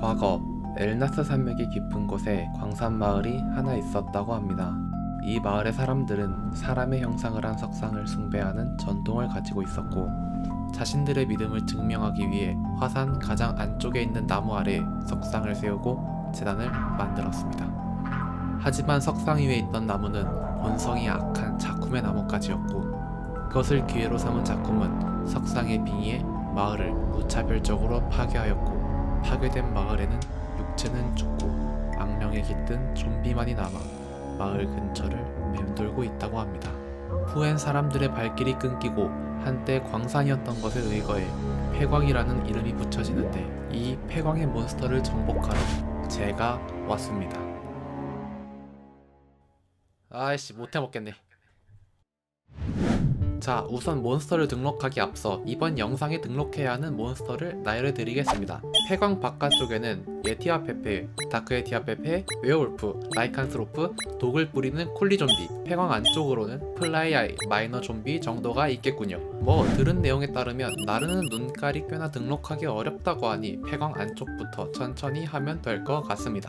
과거 엘나스 산맥이 깊은 곳에 광산 마을이 하나 있었다고 합니다. 이 마을의 사람들은 사람의 형상을 한 석상을 숭배하는 전통을 가지고 있었고 자신들의 믿음을 증명하기 위해 화산 가장 안쪽에 있는 나무 아래 석상을 세우고 재단을 만들었습니다. 하지만 석상 위에 있던 나무는 본성이 악한 자쿰의 나무까지였고 그것을 기회로 삼은 자쿰은 석상의 빙의에 마을을 무차별적으로 파괴하였고 파괴된 마을에는 육체는 죽고 악령에 깃든 좀비만이 남아 마을 근처를 맴돌고 있다고 합니다. 후엔 사람들의 발길이 끊기고 한때 광산이었던 것에 의거해 폐광이라는 이름이 붙여지는데 이 폐광의 몬스터를 정복하러 제가 왔습니다. 아이씨 못해 먹겠네. 자, 우선 몬스터를 등록하기 앞서 이번 영상에 등록해야 하는 몬스터를 나열해 드리겠습니다. 폐광 바깥쪽에는 예티아 페페, 다크에티아 페페, 웨어울프, 라이칸스로프, 독을 뿌리는 쿨리 좀비, 폐광 안쪽으로는 플라이아이, 마이너 좀비 정도가 있겠군요. 뭐 들은 내용에 따르면 나르는 눈깔이 꽤나 등록하기 어렵다고 하니 폐광 안쪽부터 천천히 하면 될 것 같습니다.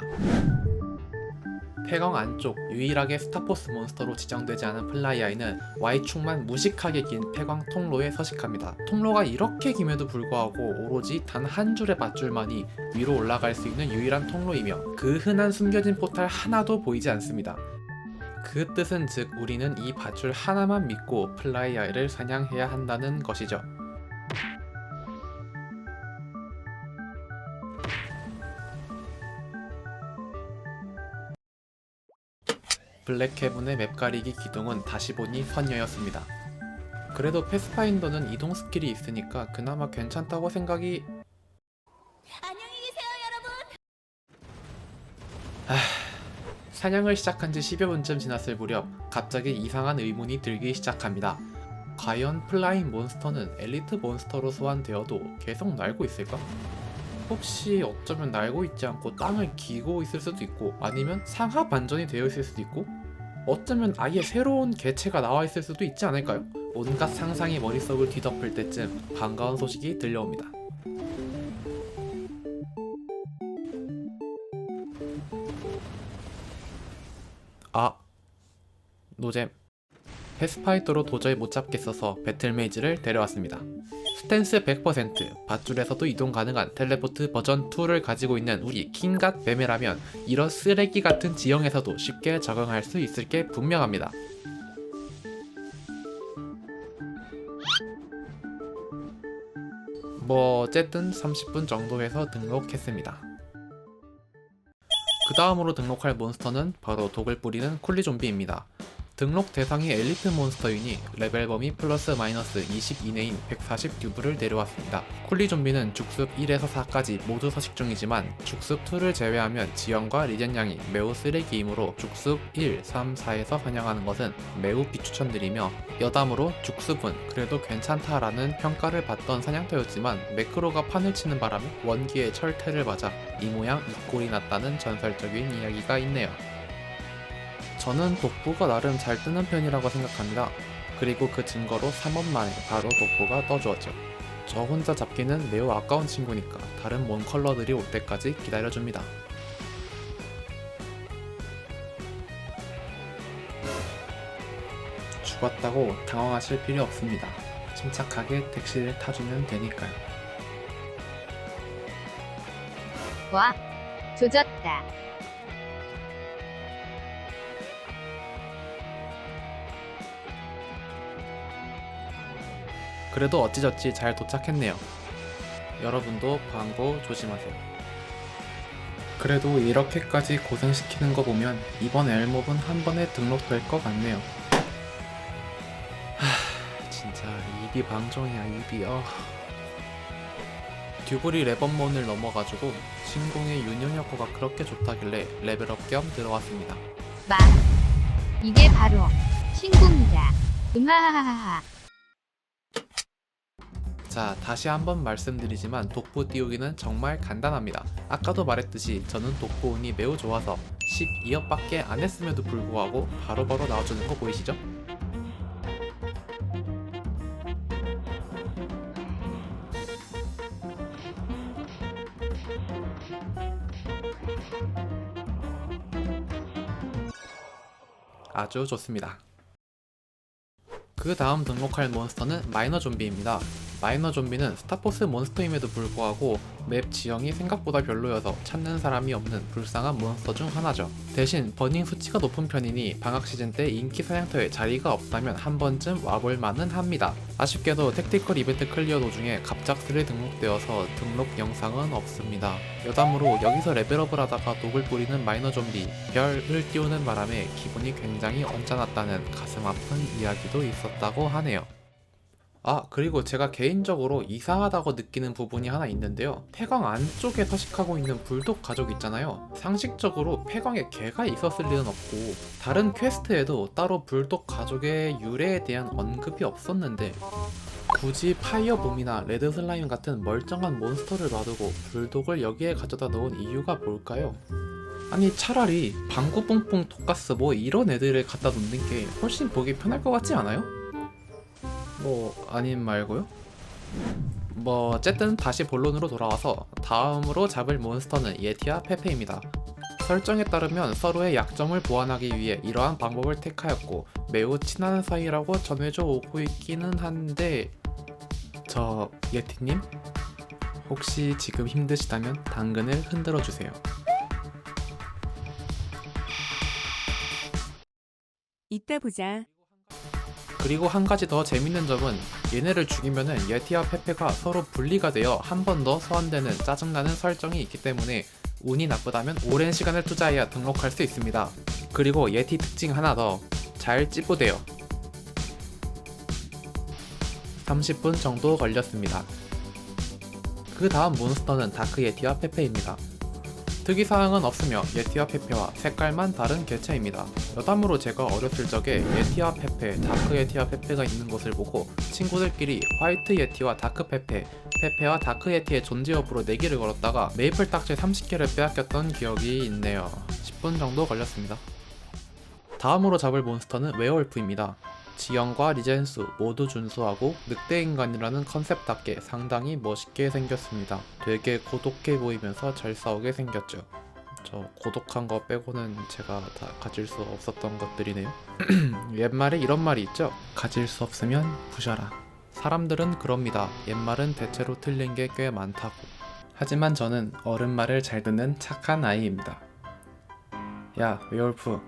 폐광 안쪽 유일하게 스타포스 몬스터로 지정되지 않은 플라이아이는 Y축만 무식하게 긴 폐광 통로에 서식합니다. 통로가 이렇게 김에도 불구하고 오로지 단 한 줄의 밧줄만이 위로 올라갈 수 있는 유일한 통로이며 그 흔한 숨겨진 포탈 하나도 보이지 않습니다. 그 뜻은 즉 우리는 이 밧줄 하나만 믿고 플라이아이를 사냥해야 한다는 것이죠. 블랙헤븐의 맵 가리기 기둥은 다시 보니 선녀였습니다. 그래도 패스파인더는 이동 스킬이 있으니까 그나마 괜찮다고 생각이 안녕히 계세요, 여러분. 사냥을 시작한 지 10여 분쯤 지났을 무렵 갑자기 이상한 의문이 들기 시작합니다. 과연 플라잉 몬스터는 엘리트 몬스터로 소환되어도 계속 날고 있을까? 혹시 어쩌면 날고 있지 않고 땅을 기고 있을 수도 있고 아니면 상하 반전이 되어 있을 수도 있고 어쩌면 아예 새로운 개체가 나와 있을 수도 있지 않을까요? 온갖 상상이 머릿속을 뒤덮을 때쯤 반가운 소식이 들려옵니다. 아 노잼 패스파이더로 도저히 못 잡겠어서 배틀메이즈를 데려왔습니다. 스탠스 100%, 밧줄에서도 이동 가능한 텔레포트 버전 2를 가지고 있는 우리 킹갓 뱀이라면 이런 쓰레기 같은 지형에서도 쉽게 적응할 수 있을 게 분명합니다. 뭐 어쨌든 30분 정도 해서 등록했습니다. 그 다음으로 등록할 몬스터는 바로 독을 뿌리는 쿨리 좀비입니다. 등록 대상이 엘리트 몬스터이니 레벨 범위 플러스 마이너스 20 이내인 140 듀브를 내려왔습니다. 쿨리 좀비는 죽습 1에서 4까지 모두 서식 중이지만 죽습 2를 제외하면 지형과 리젠량이 매우 쓰레기이므로 죽습 1, 3, 4에서 사냥하는 것은 매우 비추천드리며 여담으로 죽습은 그래도 괜찮다라는 평가를 받던 사냥터였지만 매크로가 판을 치는 바람에 원기의 철퇴를 맞아 이 모양 이 꼴이 났다는 전설적인 이야기가 있네요. 저는 독보가 나름 잘 뜨는 편이라고 생각합니다. 그리고 그 증거로 3원 만에 바로 독보가 떠주었죠. 저 혼자 잡기는 매우 아까운 친구니까 다른 몬 컬러들이 올 때까지 기다려줍니다. 죽었다고 당황하실 필요 없습니다. 침착하게 택시를 타주면 되니까요. 와, 조졌다. 그래도 어찌저찌 잘 도착했네요. 여러분도 광고 조심하세요. 그래도 이렇게까지 고생시키는 거 보면 이번 엘몹은 한 번에 등록될 것 같네요. 하, 진짜 입이 방정이야 입이. 어. 듀블이 레번몬을 넘어가지고 신공의 유년 효과가 그렇게 좋다길래 레벨업 겸 들어왔습니다. 마. 이게 바로 신고입니다. 음하하하하. 자, 다시 한번 말씀드리지만 독보 띄우기는 정말 간단합니다. 아까도 말했듯이 저는 독보 운이 매우 좋아서 12업밖에 안 했음에도 불구하고 바로 바로 나와주는 거 보이시죠? 아주 좋습니다. 그 다음 등록할 몬스터는 마이너 좀비입니다. 마이너 좀비는 스타포스 몬스터임에도 불구하고 맵 지형이 생각보다 별로여서 찾는 사람이 없는 불쌍한 몬스터 중 하나죠. 대신 버닝 수치가 높은 편이니 방학 시즌 때 인기 사냥터에 자리가 없다면 한 번쯤 와볼 만은 합니다. 아쉽게도 택티컬 이벤트 클리어 도중에 갑작스레 등록되어서 등록 영상은 없습니다. 여담으로 여기서 레벨업을 하다가 독을 뿌리는 마이너 좀비 별을 띄우는 바람에 기분이 굉장히 언짢았다는 가슴 아픈 이야기도 있었다고 하네요. 아, 그리고 제가 개인적으로 이상하다고 느끼는 부분이 하나 있는데요. 폐광 안쪽에 서식하고 있는 불독 가족 있잖아요. 상식적으로 폐광에 개가 있었을 리는 없고, 다른 퀘스트에도 따로 불독 가족의 유래에 대한 언급이 없었는데, 굳이 파이어봄이나 레드 슬라임 같은 멀쩡한 몬스터를 놔두고 불독을 여기에 가져다 놓은 이유가 뭘까요? 아니 차라리 방구 뿡뿡 독가스 뭐 이런 애들을 갖다 놓는 게 훨씬 보기 편할 것 같지 않아요? 뭐 아님 말고요? 뭐 어쨌든 다시 본론으로 돌아와서 다음으로 잡을 몬스터는 예티와 페페입니다. 설정에 따르면 서로의 약점을 보완하기 위해 이러한 방법을 택하였고 매우 친한 사이라고 전해져 오고 있기는 한데 저 예티님 혹시 지금 힘드시다면 당근을 흔들어 주세요. 이따 보자. 그리고 한 가지 더 재밌는 점은 얘네를 죽이면은 예티와 페페가 서로 분리가 되어 한 번 더 소환되는 짜증나는 설정이 있기 때문에 운이 나쁘다면 오랜 시간을 투자해야 등록할 수 있습니다. 그리고 예티 특징 하나 더 잘 찌부대요. 30분 정도 걸렸습니다. 그 다음 몬스터는 다크 예티와 페페입니다. 특이사항은 없으며 예티와 페페와 색깔만 다른 개체입니다. 여담으로 제가 어렸을 적에 예티와 페페, 다크 예티와 페페가 있는 것을 보고 친구들끼리 화이트 예티와 다크 페페, 페페와 다크 예티의 존재 여부로 내기를 걸었다가 메이플 딱지 30개를 빼앗겼던 기억이 있네요. 10분 정도 걸렸습니다. 다음으로 잡을 몬스터는 웨어울프입니다. 지형과 리젠수 모두 준수하고 늑대인간이라는 컨셉답게 상당히 멋있게 생겼습니다. 되게 고독해 보이면서 잘 싸우게 생겼죠. 저 고독한 거 빼고는 제가 다 가질 수 없었던 것들이네요. 옛말에 이런 말이 있죠. 가질 수 없으면 부셔라. 사람들은 그럽니다. 옛말은 대체로 틀린 게 꽤 많다고. 하지만 저는 어른 말을 잘 듣는 착한 아이입니다. 야, 웨올프.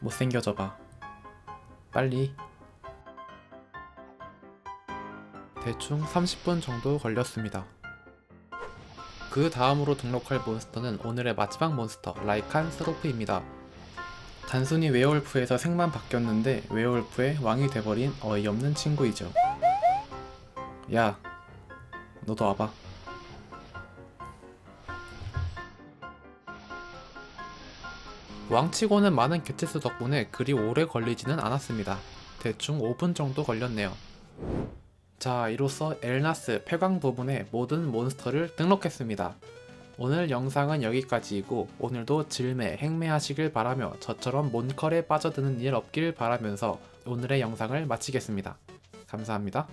못생겨져 봐. 빨리. 대충 30분 정도 걸렸습니다. 그 다음으로 등록할 몬스터는 오늘의 마지막 몬스터 라이칸 스로프입니다. 단순히 웨어울프에서 색만 바뀌었는데 웨어울프의 왕이 돼버린 어이없는 친구이죠. 야, 너도 와봐. 왕치고는 많은 개체수 덕분에 그리 오래 걸리지는 않았습니다. 대충 5분 정도 걸렸네요. 자, 이로써 엘나스 폐광 부분의 모든 몬스터를 등록했습니다. 오늘 영상은 여기까지이고 오늘도 질매, 행매하시길 바라며 저처럼 몬컬에 빠져드는 일 없길 바라면서 오늘의 영상을 마치겠습니다. 감사합니다.